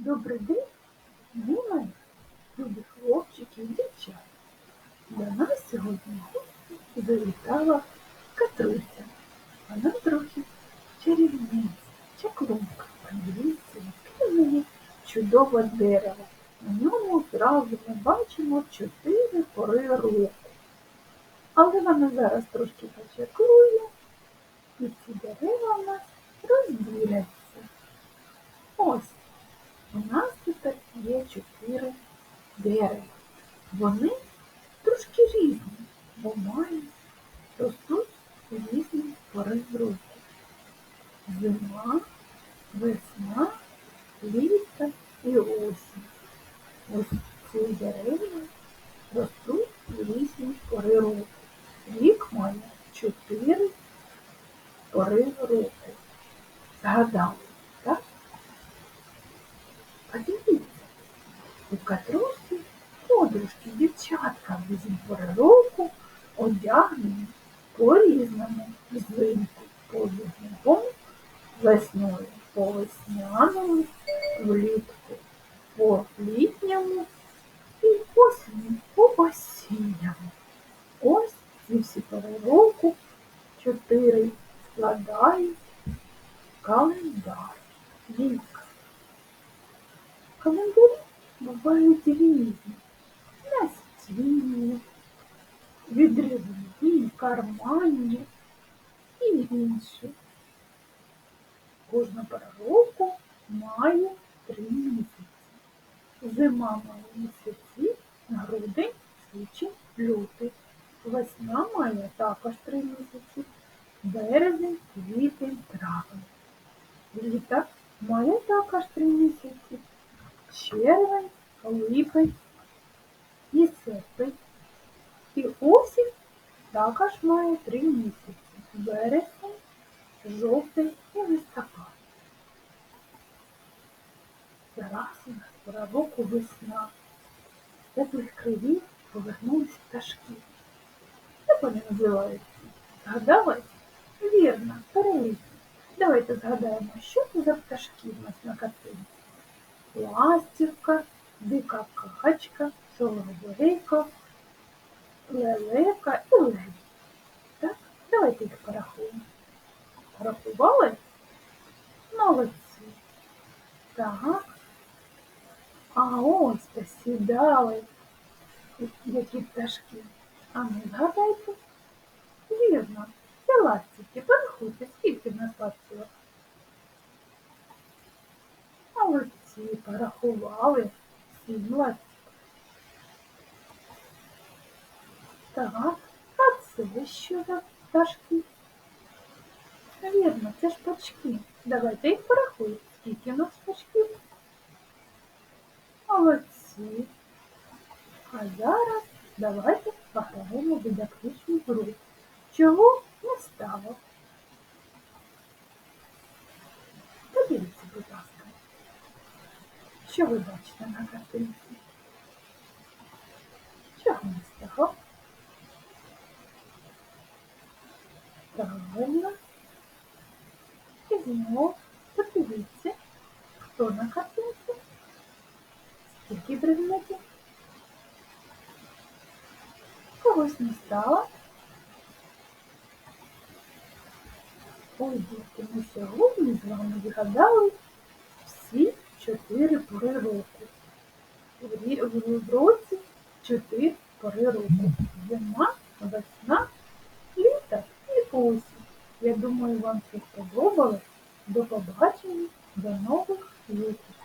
Добрий день, мої любі хлопчики і дівчата. До нас сьогодні гості завітала Катруся. Вона трохи чарівниця, чаклунка. Подивіться, яке в чудове дерево. На ньому зразу ми бачимо чотири пори року. Але вона зараз трошки почаклує, і ці дерева у нас розділяться. Ось у нас тепер є чотири дерева. Вони трошки різні, бо мають ростуть у різні пори року. Зима, весна, літо і осінь. Ось ці дерева ростуть різні пори року. Рік має чотири пори року. Згадали? Подивіться, у Катрусі подружки, дівчатка в різні пори року одягнені по-різному взимку по зимовому, весною по весняному, влітку по літньому і осінню по осінньому. Ось ці всі пори року чотири складають календар. Вік. Календарі бувають різні. Настільні, відривні, карманні і інші. Кожна пора року має три місяці. Зима має місяці, грудень, січень, лютий. Весна має також три місяці. Березень, квітень, травень. Літо має також три місяці. Червень, липень і серпень. І осінь також має три місяці. Вересень, жовтень і листопад. Зараз у нас пора року весна. З теплих кривів повернулись пташки. Як вони називаються? Згадали? Вірно, перелізні. Давайте згадаємо, що це за пташки в нас на картинці. Ластівка, дика качка, соловейко, лелека і лебідь. Так, давайте їх порахуємо. Порахували? Молодці. Так. А ось посідали які пташки. А ну згадайте. Вірно, це ластівки. Порахуйте, скільки в нас ластівок. Порахували сім. Так, а це що за пташки? Вірно, це ж пачки. Давайте їх порахуємо. Скільки у нас пачків? Молодці. А зараз давайте пограємо в дидактичну гру. Чого не стало? Що ви бачите на картинці? Чого не стало? Правильно. І знову подивіться, хто на картинці. Скільки предметів? Когось не стало. Ой, дітки, ми сьогодні з вами згадали всі Чотири пори року. В році чотири пори року. Зима, весна, літа і осінь. Я думаю, вам це сподобалось. До побачення, до нових зустрічей.